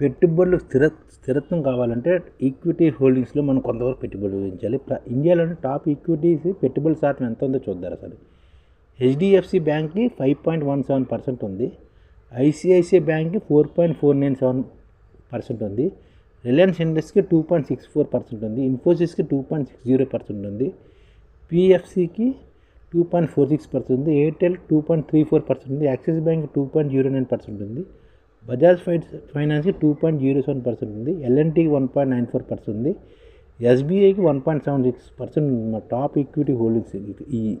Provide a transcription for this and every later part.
పెట్టుబడులు స్థిర స్థిరత్వం కావాలంటే ఈక్విటీ హోల్డింగ్స్లో మనం కొంతవరకు పెట్టుబడులు ఊహించాలి ఇండియాలోని టాప్ ఈక్విటీస్ పెట్టుబడి శాతం ఎంత ఉందో చూద్దాం అసలు హెచ్డిఎఫ్సి బ్యాంక్కి five point one seven percent ఉంది. ఐసిఐసిఐ బ్యాంక్కి four point four nine seven percent ఉంది. రిలయన్స్ ఇండస్ట్రీకి two point six four percent ఉంది. ఇన్ఫోసిస్కి two point six zero percent ఉంది. పిఎఫ్సికి two point four six percent ఉంది. Airtel two point three four percent ఉంది. Axis bank two point zero nine percent ఉంది. Bajaj ఫైనాన్స్కి two point zero seven percent ఉంది. ఎల్ఎన్టీకి one point nine four percent ఉంది. ఎస్బీఐకి one point seven six percent మా top equity holdings ఈ-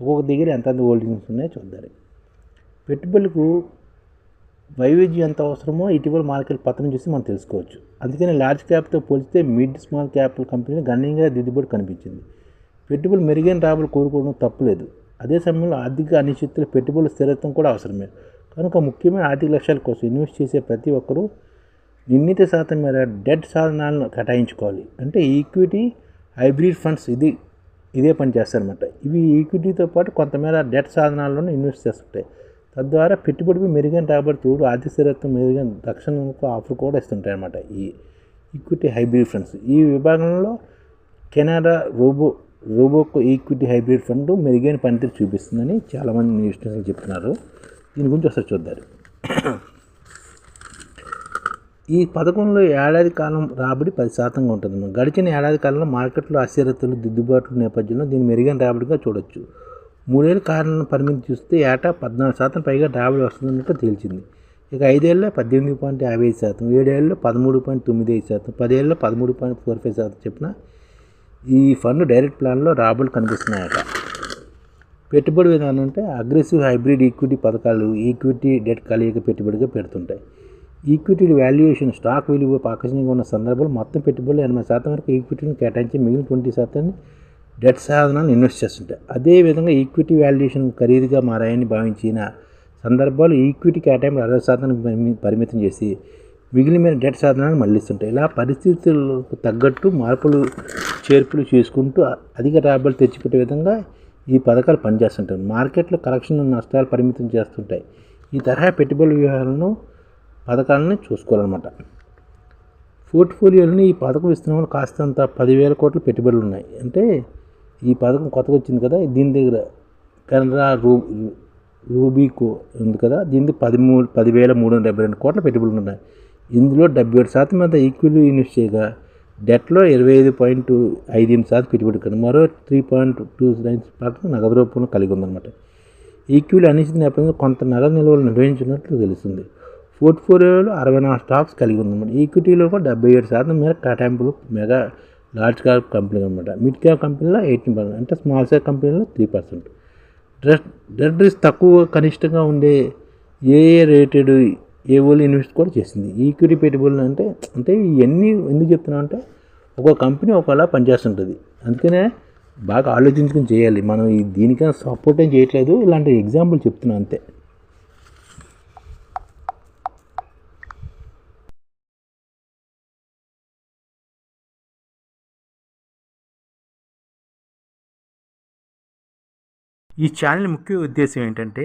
ఒక్కొక్క దగ్గర ఎంత holdings ఉన్నాయో చూద్దాం పెట్టుబడులకు వైవిధ్యం ఎంత అవసరమో ఇటీవల మార్కెట్ పతనం చూసి మనం తెలుసుకోవచ్చు. అందుకని లార్జ్ క్యాప్తో పోలిస్తే మిడ్ స్మాల్ క్యాప్ కంపెనీలు గణనీయంగా దిద్దుబాటు కనిపించింది. పెట్టుబడులు మెరుగైన రాబడులు కోరుకోవడం తప్పులేదు. అదే సమయంలో ఆర్థిక అనిశ్చితుల పెట్టుబడుల స్థిరత్వం కూడా అవసరమే. కనుక ముఖ్యమైన ఆర్థిక లక్ష్యాల కోసం ఇన్వెస్ట్ చేసే ప్రతి ఒక్కరూ నిర్ణీత శాతం మేర డెట్ సాధనాలను కేటాయించుకోవాలి. అంటే ఈక్విటీ హైబ్రిడ్ ఫండ్స్ ఇది ఇదే పని చేస్తారనమాట ఇవి ఈక్విటీతో పాటు కొంతమేర డెట్ సాధనాలను ఇన్వెస్ట్ చేస్తుంటాయి. తద్వారా పెట్టుబడిపై మెరుగైన రాబడి తోడు ఆర్థిక స్థిరత్వం మెరుగైన రక్షణకు ఆఫర్ కూడా ఇస్తుంటాయి అన్నమాట ఈ ఈక్విటీ హైబ్రిడ్ ఫండ్స్. ఈ విభాగంలో Canada robo Robeco equity hybrid fund మెరుగైన పనితీరు చూపిస్తుందని చాలామంది ఇన్వెస్టర్లు చెప్తున్నారు. దీని గురించి ఒకసారి చూద్దాం. ఈ పథకంలో ఏడాది కాలం రాబడి పది శాతంగా ఉంటుంది గడిచిన ఏడాది కాలంలో మార్కెట్లో అస్థిరతలు దిద్దుబాటు నేపథ్యంలో దీన్ని మెరుగైన రాబడిగా చూడొచ్చు. మూడేళ్ళ కారణాలను పరిమితి చూస్తే ఏటా పద్నాలుగు శాతం పైగా రాబడి వస్తుందన్నట్టు తేల్చింది. ఇక ఐదేళ్ళలో పద్దెనిమిది పాయింట్ యాభై ఐదు శాతం ఏడేళ్ళలో పదమూడు పాయింట్ తొమ్మిది ఐదు శాతం పదేళ్ళలో పదమూడు పాయింట్ ఫోర్ ఫైవ్ శాతం చెప్పిన ఈ ఫండ్ డైరెక్ట్ ప్లాన్లో రాబడులు కనిపిస్తున్నాయట. పెట్టుబడి విధానం అంటే అగ్రెసివ్ హైబ్రిడ్ ఈక్విటీ పథకాలు ఈక్విటీ డెట్ కలయిక పెట్టుబడిగా పెడుతుంటాయి. ఈక్విటీ వాల్యుయేషన్ స్టాక్ విలువ ఆకర్షణీయంగా ఉన్న సందర్భంలో మొత్తం పెట్టుబడులు ఎనభై శాతం వరకు ఈక్విటీని కేటాయించి మిగిలిన ట్వంటీ శాతాన్ని డెట్ సాధనాలు ఇన్వెస్ట్ చేస్తుంటాయి. అదేవిధంగా ఈక్విటీ వాల్యుయేషన్ ఖరీదుగా మారాయని భావించిన సందర్భాలు ఈక్విటీ కేటాయింపులు అరవై శాతానికి పరిమితం చేసి మిగిలిన డెట్ సాధనాలను మళ్ళిస్తుంటాయి ఇలా పరిస్థితులకు తగ్గట్టు మార్పులు చేర్పులు చేసుకుంటూ అధిక రాబడులు తెచ్చిపెట్టే విధంగా ఈ పథకాలు పనిచేస్తుంటాయి. మార్కెట్లో కరెక్షన్ నష్టాలు పరిమితం చేస్తుంటాయి. ఈ తరహా పెట్టుబడి వ్యూహాలను పథకాలను చూసుకోవాలన్నమాట. పోర్ట్ఫోలియోలోని ఈ పథకం ఇస్తున్న కాస్తంత పదివేల కోట్ల పెట్టుబడులు ఉన్నాయి. అంటే ఈ పథకం కొత్తగా వచ్చింది కదా దీని దగ్గర కెనరా రూ రూబీకో ఉంది కదా దీనికి పదిమూడు పదివేల మూడు వందల డెబ్బై రెండు కోట్ల పెట్టుబడులు ఉన్నాయి. ఇందులో డెబ్బై ఏడు శాతం మీద ఈక్విటీ ఇన్వెస్ట్ చేయగా డెట్లో ఇరవై ఐదు పాయింట్ ఐదు ఎనిమిది శాతం పెట్టుబడి కానీ మరో త్రీ పాయింట్ టూ నైన్ శాతం నగదు రూపంలో కలిగి ఉందన్నమాట. ఈక్విటీ అనిశ్చిత నేపథ్యంలో కొంత నగదు నిల్వలు నిర్వహించినట్లు తెలుస్తుంది. పోర్ట్ఫోలియోలో అరవై నాలుగు స్టాక్స్ కలిగి ఉందన్నమాట. ఈక్విటీలో కూడా డెబ్బై ఏడు శాతం మేర కేటాయింపులు మెగా లార్జ్ క్యాప్ కంపెనీ అనమాట మిడ్ క్యాప్ కంపెనీలో ఎయిటీన్ పర్సెంట్ అంటే స్మాల్ సైజ్ కంపెనీలో త్రీ పర్సెంట్. డ్రెస్ డెడ్ రిస్క్ తక్కువ కనిష్టంగా ఉండే A A A rated A whole invest కూడా చేసింది. ఈక్విటీ పెట్టుబడులు అంటే అంటే ఇవన్నీ ఎందుకు చెప్తున్నా అంటే ఒక కంపెనీ ఒకలా పనిచేస్తుంటుంది. అందుకనే బాగా ఆలోచించుకుని చేయాలి. మనం ఈ దీనికైనా సపోర్ట్ ఏం చేయట్లేదు. ఇలాంటి ఎగ్జాంపుల్ చెప్తున్నాను అంతే. ఈ ఛానల్ ముఖ్య ఉద్దేశం ఏంటంటే